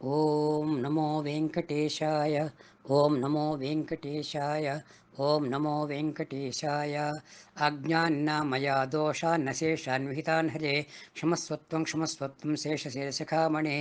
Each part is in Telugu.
ॐ नमो वेङ्कटेशाय ఓం నమో వెంకటేశాయ ఓం నమో వెంకటేశాయ. అజ్ఞాన్నమయా దోషాన్న శేషాన్ విహితాన్ హరే క్షమస్వత్వం క్షమస్వత్వం శేషశేషఖామణే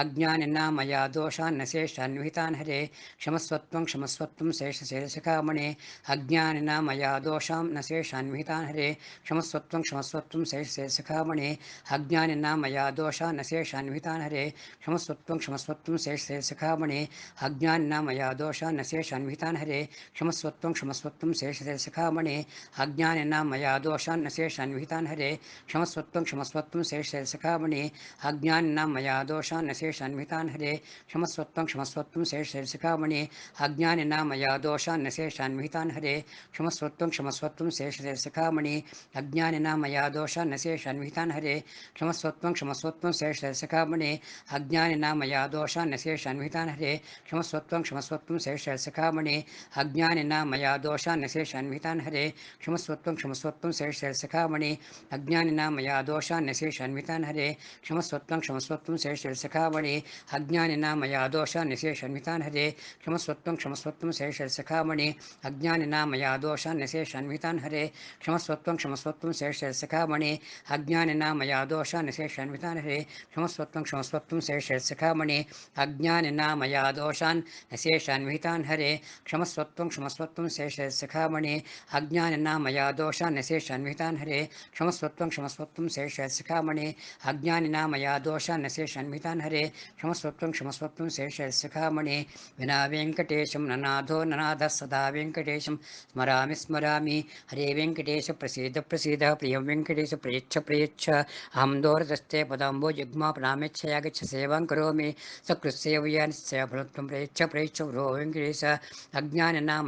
అజ్ఞానినామయా దోషాన్న శేషాన్ విహితాన్ హరే క్షమస్వత్వం క్షమస్వత్వం శేషశేషఖామణే అజ్ఞానినామయా దోషాం న శేషాన్ విహితాన్ హరే క్షమస్వత్వం క్షమస్వత్వం శేషశేషఖామణే అజ్ఞానినామయా దోషాన్న శేషాన్ విహితాన్ హరే క్షమస్వత్వం క్షమస్వత్వం శేషశేషఖామణే అజ్ఞానినామయా దోష दोषानस्य षण्वितानहरे क्षमस्वत्वं क्षमस्वत्वं शेषशिखामणि अज्ञानिना मया क्षमस्वत्व षण्वितानहरे क्षमस्वत्वं क्षमस्वत्वं शेषशिखामणि अज्ञानिना मया दोषान्नस्य षण्वितानहरे क्षमस्वत्वं क्षमस्वत्वं शेषशिखामणि अज्ञानिना मया दोषान्नस्य षण्वितानहरे क्षमस्वत्वं क्षमस्वत्वं शेषशिखामणि अज्ञानिना मया दोषान्नस्य षण्वितानहरे क्षमस्वत्वं क्षमस्वत्वं शेषशिखामणि अज्ञानिना मया दोषान्नस्य षण्वितानहरे क्षमस्वत्वं क्षमस्वत्वं कर्तुं शेषसखामणे अज्ञानिना मया दोषान् शेषान्वितान् हरे। क्षमस्वत्वं क्षमस्वत्वं शेषसखामणे अज्ञानिना मया दोषान् शेषान्वितान् हरे। क्षमस्वत्वं क्षमस्वत्वं शेषसखामणे अज्ञानिना मया दोषान् शेषान्वितान् हरे। क्षमस्वत्वं क्षमस्वत्वं शेषसखामणे अज्ञानिना मया न शेषान्वितान् हरे। क्षमस्वत्वं क्षमस्वत्वं शेषसखामणे अज्ञानिना मया न शेषान्वितान् हरे। क्षमस्वत्वं क्षमस्वत्वं शेषसखामणे अज्ञानिना मया दोषान् शेषान् అన్విహితాన్ హరే క్షమస్వత్వం క్షమస్వత్వం శేష శిఖామణి అజ్ఞానినా మయా దోషా నశేష అన్విహితాన్ హరే క్షమస్వత్వం క్షమస్వత్వం శేష శిఖామణి అజ్ఞానినా మయా దోషా నశేష అన్విహితాన్ హరే క్షమస్వత్వం క్షమస్వత్వం శేష శిఖామణి. వినా వెంకటేశం ననాథో ననాథ సదా వెంకటేశం స్మరామి స్మరామి. హరే వెంకటేశ ప్రసీద ప్రసీద ప్రియం వెంకటేశ ప్రయచ్ఛ ప్రయచ్ఛ అహం దోరదస్తే పదాంబో జగ్మా ప్రణామెచ్చ యాగచ్చ సేవాం కరోమి. సకృత్సేవయాని సేవ ఫలత్వం ప్రయచ్ఛ ప్రయచ్ఛ వ్రో వెంకటేశ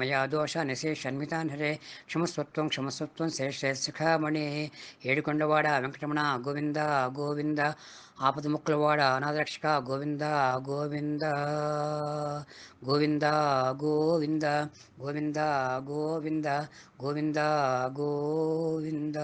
నిశే దోషానిశేషన్మితాన్ హరే క్షమస్వత్వం క్షమస్వత్వం శేషశిఖామణి ఏడుకొండవాడ వెంకటరమణ గోవింద గోవింద ఆపద ముక్కలవాడ అనాథరక్షక గోవింద గోవింద గోవింద గోవింద గోవింద గోవింద గోవింద గోవింద